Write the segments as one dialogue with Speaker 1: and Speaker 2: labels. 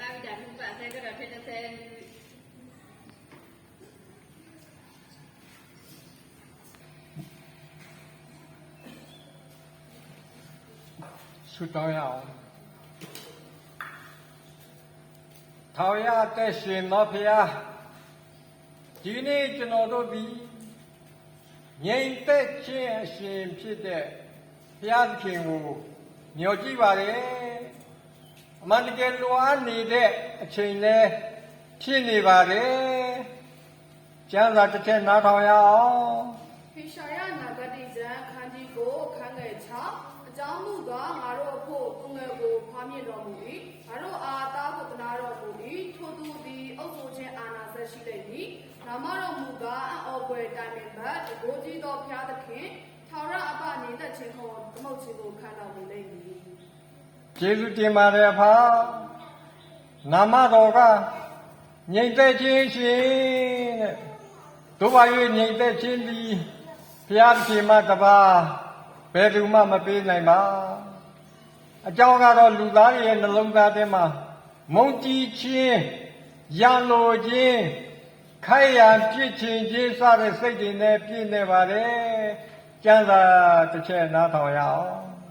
Speaker 1: တာဝိတာထုပဆဲကတော့ဖြစ်တဲ့ဆဲ
Speaker 2: ဆုတောင်းရအောင်ထာဝရအသက်ရှင်သောဖရာဒီနေ့ကျွန်တော်တို့ဒီငြိမ်သက်ခြင်းအရှင်ဖြစ်တဲ့ဘုရားသခင်ကိုမျှော်ကြည့်ပါလေ အမှန်တကယ်လိုအပ်နေတဲ့အချိန်လဲဖြစ်နေပါလေကျမ်းစာတစ်ချက်နားထောင်ရအောင်
Speaker 3: ဟေရှာယနာဂတိဇံခန်းကြီးကိုခန်းငယ်6အကြောင်းမူကားငါတို့အဖို့သူငယ်ကိုဖားမြင့်တော်မူ၏ငါတို့အားသားဖို့တနာတော်မူ၏ထိုသူသည်အုပ်စိုးခြင်းအာဏာဆက်ရှိလိမ့်မည်နာမတော်မူကားအံ့ဩဖွယ်တိုင်ပင်ဘတ်တကိုးကြီးသောဖျားသခင်ထာဝရအပနေသက်ခြင်းကိုသမုတ်ခြင်းကိုခံတော်မူလိမ့်မည်
Speaker 2: ကျေးဇူးတင်ပါတယ်အဖာနာမတော်ကငြိမ်သက်ခြင်းရှင်တဲ့တို့ပါ၍ငြိမ်သက်ခြင်းသည်ဘုရားသခင်မှတပါးဘယ်သူမှမပေးနိုင်ပါအကြောင်းကတော့လူသားရဲ့နှလုံးသားထဲမှာမုန်းကြည်ခြင်းရန်လိုခြင်းခိုက်ရန်ပြစ်ချင်ခြင်းစတဲ့စိတ်တွေနဲ့ပြည့်နေပါတယ်ကျမ်းစာတစ်ချက်နားထောင်ရအောင်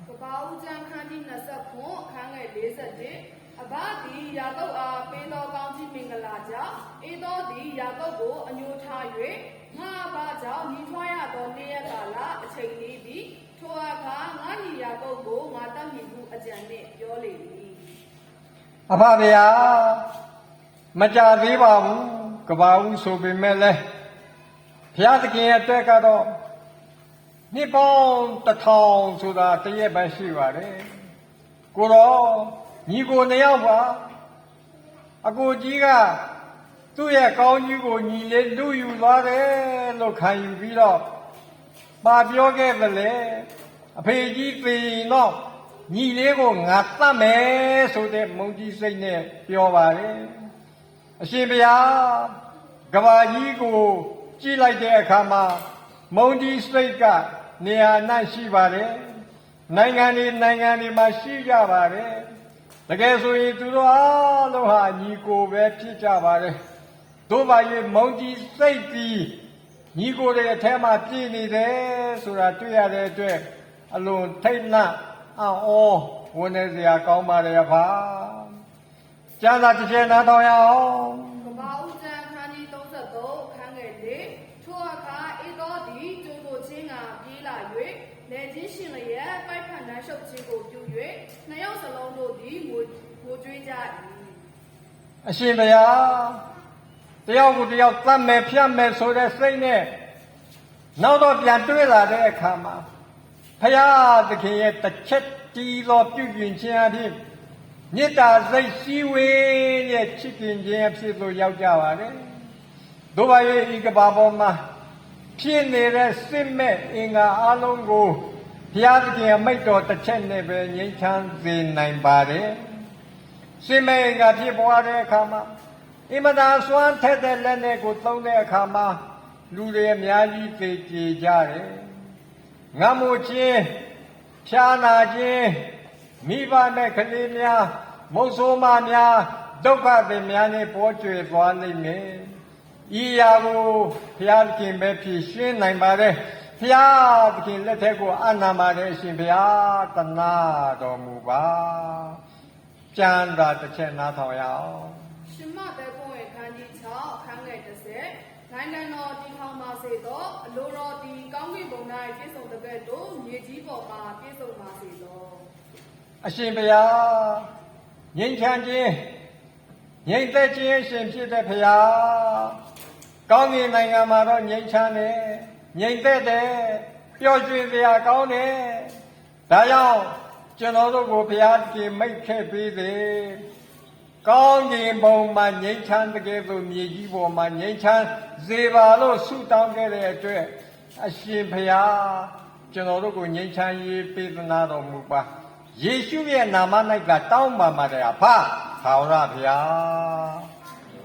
Speaker 3: ကပ္ပဦးကျမ်းခန်းကြီး20ခုအခန်းငယ်41အဘ သည်ယာကုပ်အားပေးသောကောင်းကြီးမင်္ဂလာကြောင့်အေသောသည်ယာကုပ်ကိုအညိုထား၍ငါအဘကြောင့်ညီထွားရသောနေ့ရက်ကာလအချိန်လေးသည်ထိုအခါငါညီယာကုပ်ကိုငါတတ်မြည်မှုအကြံနှင့်ပြောလေသည်
Speaker 2: အဖဗျာမကြသေးပါဘူးကဘာဦးဆိုပေမဲ့လဲဘုရားသခင်ရဲ့အတွက်ကတော့နှစ်ပေါင်းတစ်ထောင်ဆိုတာတရက်ပဲရှိပါတယ်ကိုတော့ညီကိုနှစ်ယောက်ပါ အကိုကြီးကသူ့ရဲ့ကောင်းကြီးကိုညီလေးလူယူသွားတယ်လို့ခံယူပြီးတော့ပါပြောခဲ့တယ်လေအဖေကြီးသိရင်တော့ညီလေးကိုငါတတ်မယ်ဆိုတဲ့မုန်းကြီးစိတ်နဲ့ပြောပါတယ်အရှင်ဘုရားကဘာကြီးကိုကြည့်လိုက်တဲ့အခါမှာမုန်းကြီးစိတ်ကနေရာ၌ရှိပါတယ်နိုင်ငံတွေနိုင်ငံတွေမှာရှိကြပါတယ် တကယ်ဆိုရင်သူတို့အားလုံးဟာညီကိုပဲဖြစ်ကြပါတယ်တို့ပါ၍မုန်းကြီးစိတ်ပြီးညီကိုတွေအထက်မှာပြည့်နေတယ်ဆိုတာတွေ့ရတဲ့အတွက်အလွန်ထိတ်လန့်အံ့ဩဝန်နေစရာကောင်းပါတယ်ဖာကျမ်းစာတစ်ချက်နားထောင်ရအောင်
Speaker 3: ကပ္ပဦးကျမ်းခန်းကြီး33အခန်းငယ်4ထိုအခါအေသောသည်ကျိုးကိုချင်းကပြေးလာ၍ လက်ချင်းရှင်လျက်ပိုက်ဖန်နှမ်းရှုပ်ခြင်းကိုပြု၍နှစ်ယောက်စလုံးတို့သည်ငိုငိုကြွေးကြ၏
Speaker 2: အရှင်ဘုရားတယောက်ကိုတယောက်တတ်မယ်ဖြတ်မယ်ဆိုတဲ့စိတ်နဲ့နောက်တော့ပြန်တွေ့လာတဲ့အခါမှာဘုရားသခင်ရဲ့တစ်ချက်တီးသောပြုပြင်ခြင်းအဖြစ်မေတ္တာစိတ်ရှိဝေးရဲ့ချစ်ခင်ခြင်းအဖြစ်သို့ရောက်ကြပါတယ်။တို့ပါရဲ့ဤကဘာပေါ်မှာ ဖြစ်နေတဲ့စစ်မဲ့အင်္ဂါအလုံးကိုဘုရားသခင်အမိတ်တော်တစ်ချက်နဲ့ပဲငြိမ်းချမ်းစေနိုင်ပါတယ်။စင်မေကဖြစ်ပွားတဲ့အခါမှာအင်မတန်စွမ်းထက်တဲ့လက်နဲ့ကိုသုံးတဲ့အခါမှာလူတွေအများကြီးသိကြကြတယ်။ငတ်မှုချင်းဖြာနာချင်းမိဘနဲ့ကလေးများမုတ်ဆိုးမများဒုက္ခတွေများနဲ့ပေါ်ကျွေသွားလိမ့်မယ်။ ဤရာကိုဘုရားသခင်ပဲဖြည့်ရှင်းနိုင်ပါတယ်။ဘုရားသခင်လက်ထက်ကိုအနာပါတယ်အရှင်ဘုရားတနာတော်မူပါ။ကျမ်းသာတစ်ချက်နားထောင်ရအောင်
Speaker 3: ရှင်မတဲခွန်ရဲ့ခန်းကြီး6အခန်းငယ်30နိုင်ငံတော်တည်ထောင်ပါစေသောအလိုတော်ဒီကောင်းကင်ဘုံ၌ပြည့်စုံတဲ့ကဲ့သို့မြေကြီးပေါ်မှာပြည့်စုံပါစေသော
Speaker 2: အရှင်ဘုရားငြိမ်းချမ်းခြင်းငြိမ်သက်ခြင်းအရှင်ဖြစ်တဲ့ဘုရား ကောင်းကင်နိုင်ငံမှာတော့ငြိမ်းချမ်းတယ်ငြိမ်သက်တယ်ပျော်ရွှင်စရာကောင်းတယ်ဒါကြောင့်ကျွန်တော်တို့ကိုဘုရားသခင်မိတ်ခဲ့ပေးတယ်ကောင်းကင်ဘုံမှာငြိမ်းချမ်းတဲ့ကဲ့သို့မြေကြီးပေါ်မှာငြိမ်းချမ်းစေပါလို့ဆုတောင်းခဲ့တဲ့အတွက်အရှင်ဘုရားကျွန်တော်တို့ကိုငြိမ်းချမ်းရေးပေးသနာတော်မူပါယေရှုရဲ့နာမ၌ကတောင်းပါပါတယ်အဖသာဝရဘုရား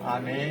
Speaker 2: အာမင်